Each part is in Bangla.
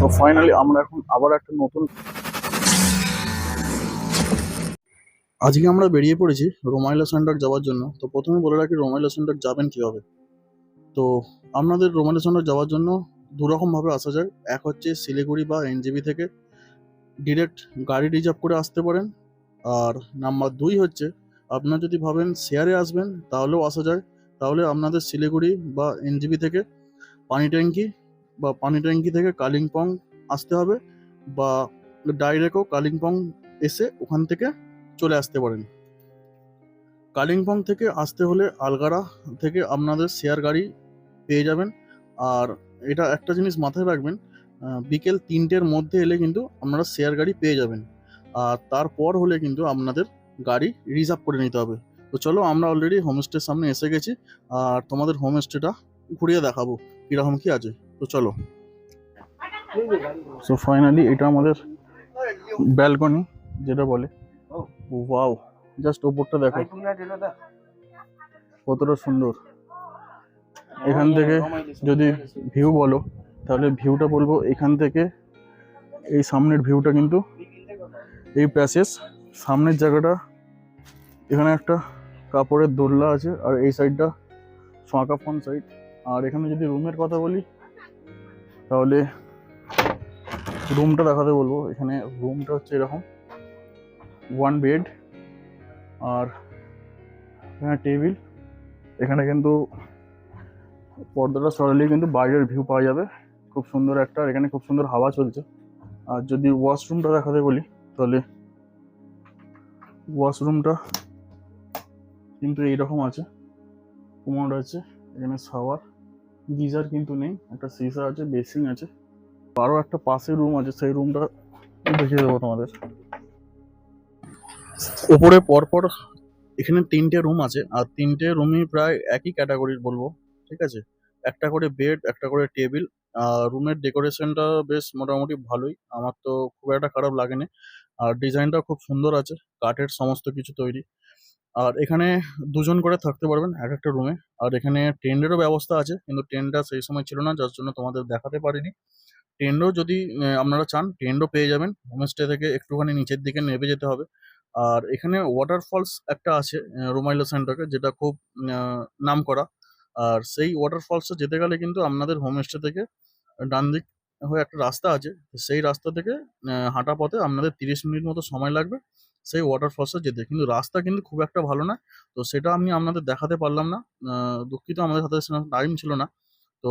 তো ফাইনালি আমরা এখন আবার একটা নতুন আজকে আমরা বেরিয়ে পড়েছি রোমাইলা সেন্টার যাওয়ার জন্য। তো প্রথমে বলে রাখি, রোমাইলা সেন্টার যাবেন কীভাবে? তো আপনাদের রোমাইলা সেন্টার যাওয়ার জন্য দুরকমভাবে আসা যায়। এক হচ্ছে শিলিগুড়ি বা এনজিবি থেকে। ডিরেক্ট গাড়ি রিজার্ভ করে আসতে পারেন। আর নাম্বার দুই হচ্ছে, আপনারা যদি ভাবেন শেয়ারে আসবেন, তাহলেও আসা যায়। তাহলে আপনাদের শিলিগুড়ি বা এনজিবি থেকে পানি ট্যাঙ্কি বা পানি ট্যাঙ্কি থেকে কালিম্পং আসতে হবে বা ডাইরেক্টও কালিম্পং এসে ওখান থেকে চলে আসতে পারেন। কালিম্পং থেকে আসতে হলে আলগারা থেকে আপনাদের শেয়ার গাড়ি পেয়ে যাবেন। আর এটা একটা জিনিস মাথায় রাখবেন বিকেল তিনটের মধ্যে এলে কিন্তু আপনারা শেয়ার গাড়ি পেয়ে যাবেন। আর তারপর হলে কিন্তু আপনাদের গাড়ি রিজার্ভ করে নিতে হবে। তো চলো আমরা অলরেডি হোমস্টের সামনে এসে গেছি, আর তোমাদের হোমস্টেটা ঘুরিয়ে দেখাবো কীরকম কি আছে। তো চলো। সো ফাইনালি এটা আমাদের ব্যালকনি যেটা বলে। ওয়াও জাস্ট ওপরটা দেখো। কতটা সুন্দর। এখান থেকে যদি ভিউ বলো তাহলে ভিউটা বলব এখান থেকে। এই সামনের ভিউটা কিন্তু এই প্যাসেজ সামনের জায়গাটা এখানে একটা কাপড়ের দোলনা আছে আর এই সাইডটা ফাঁকা ফোন সাইড আর এখানে যদি রুমের কথা বলি তাহলে রুমটা দেখাতে বলব। এখানে রুমটা হচ্ছে এরকম ওয়ান বেড আর এখানে টেবিল। এখানে কিন্তু পর্দাটা সরালে কিন্তু বাইরের ভিউ পাওয়া যাবে। খুব সুন্দর একটা এখানে খুব সুন্দর হাওয়া চলছে। আর যদি ওয়াশরুমটা দেখাতে বলি, তাহলে ওয়াশরুমটা কিন্তু এইরকম আছে কুমোড আছে। এখানে শাওয়ার গিজার কিন্তু নেই, একটা সিসা আছে বেসিং আছে আরও একটা পাশে রুম আছে, সেই রুমটা দেখিয়ে দেবো তোমাদের। ওপরে পরপর এখানে তিনটে রুম আছে, আর তিনটে রুমই প্রায় একই ক্যাটাগরির বলব, ঠিক আছে? একটা করে বেড একটা করে টেবিল আর রুমের ডেকোরেশনটা বেশ মোটামুটি ভালোই, আমার তো খুব একটা খারাপ লাগেনি। আর ডিজাইনটা খুব সুন্দর আছে, কাঠের সমস্ত কিছু তৈরি। আর এখানে দুজন করে থাকতে পারবেন এক একটা রুমে আর এখানে টেন্টেরও ব্যবস্থা আছে, কিন্তু টেন্টটা সেই সময় ছিল না, যার জন্য তোমাদের দেখাতে পারিনি। টেন্টও যদি আপনারা চান টেন্টও পেয়ে যাবেন। হোমস্টে থেকে একটুখানি নিচের দিকে নেমে যেতে হবে। আর এখানে ওয়াটারফলস একটা আছে রোমাইলা সেন্টারে যেটা খুব নাম করা আর সেই ওয়াটারফলসে যেতে গেলে কিন্তু আপনাদের হোমস্টে থেকে ডান দিক হয়ে একটা রাস্তা আছে। সেই রাস্তা থেকে হাঁটা পথে আপনাদের তিরিশ মিনিট মতো সময় লাগবে। সেই ওয়াটার ওয়াটারফলসে যেতে কিন্তু রাস্তা কিন্তু খুব একটা ভালো না। তো সেটা আমি আপনাদের দেখাতে পারলাম না। দুঃখিত আমাদের হাতে টাইম ছিল না। তো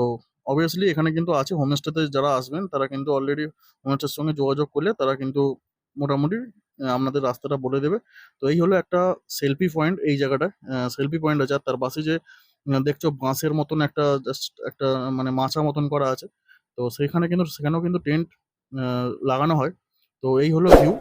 অবভিয়াসলি এখানে কিন্তু আছে হোমস্টেতে যারা আসবেন, তারা কিন্তু অলরেডি হোমস্টের সঙ্গে যোগাযোগ করলে তারা কিন্তু মোটামুটি আপনাদের রাস্তাটা বলে দেবে। তো এই হলো একটা সেলফি পয়েন্ট এই জায়গাটায়। সেলফি পয়েন্ট আছে আর তার পাশে যে দেখছ বাঁশের মতন একটা জাস্ট একটা মানে মাচা মতন করা আছে। তো সেখানে কিন্তু, সেখানেও কিন্তু টেন্ট লাগানো হয়। তো এই হলো ভিউ